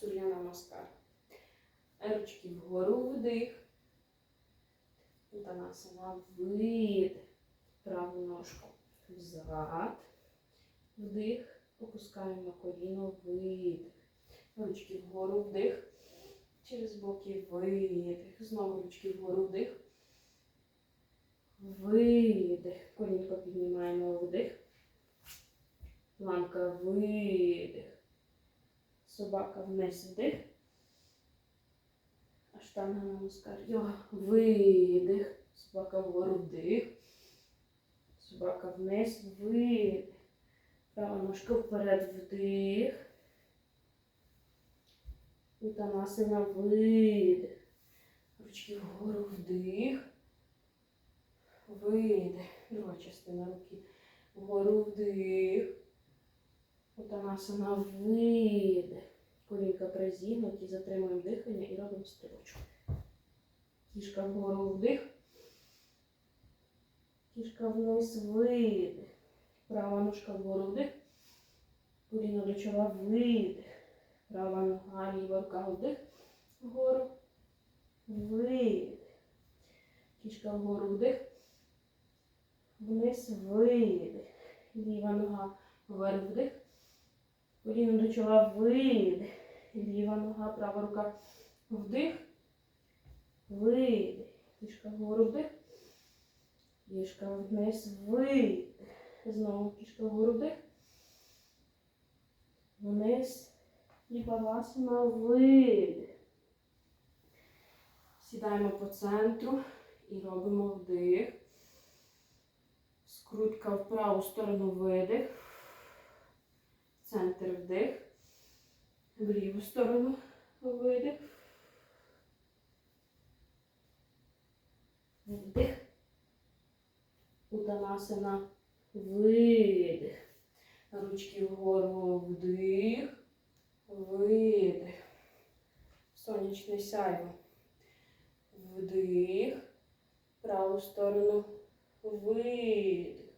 Сур'я намаскар. Ручки вгору вдих. Утанасана видих. Праву ножку взад. Вдих. Опускаємо коліно, видих. Ручки вгору вдих. Через боки видих. Знову ручки вгору вдих. Видих. Колінко піднімаємо вдих. Планка видих. Собака вниз вдих. Аштанга намаскар. Йога. Видих. Собака вгору вдих. Собака вниз видих. Права ножка вперед вдих. Утанасина видих. Ручки вгору вдих. Видих. Друга частина руки. Вгору вдих. Утанасина видих. Колінка призігнуті, затримуємо дихання і робимо стрілочку. Кішка вгору вдих. Кішка вниз видих. Права ножка вгору вдих. Коліно до чола видих. Права нога, ліва рука вдих. Вгору. Видих. Кішка вгору вдих. Вниз видих. Ліва нога вверх вдих. Коліно до чола видих. Ліва нога, права рука вдих. Видих. Кішка вгору вдих. Кішка вниз видих. Знову кішка вгору вдих. Вниз. І баласана видих. Сідаємо по центру і робимо вдих. Скрутка в праву сторону видих. Центр вдих. В ліву сторону видих. Вдих. Утанасана. Видих. Ручки вгору вдих. Видих. Сонячне сяйво. Вдих. Праву сторону. Видих.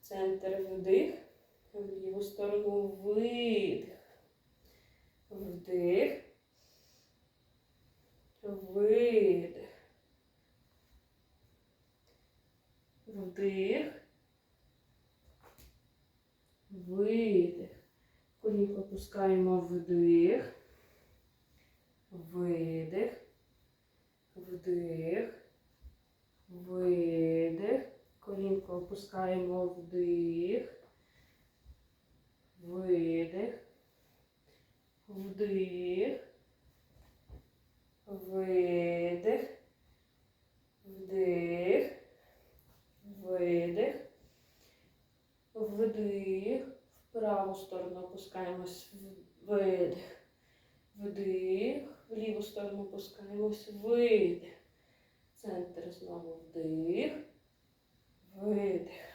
Центр вдих. В ліву сторону видих. Вдих. Видих. Вдих. Видих. Колінко опускаємо вдих. Видих. Вдих. Видих. Колінко опускаємо вдих. Видих. Вдих. Видих. Вдих. Видих. Вдих. В праву сторону опускаємось. Видих. Вдих. В ліву сторону опускаємось. Видих. Центр знову вдих. Видих.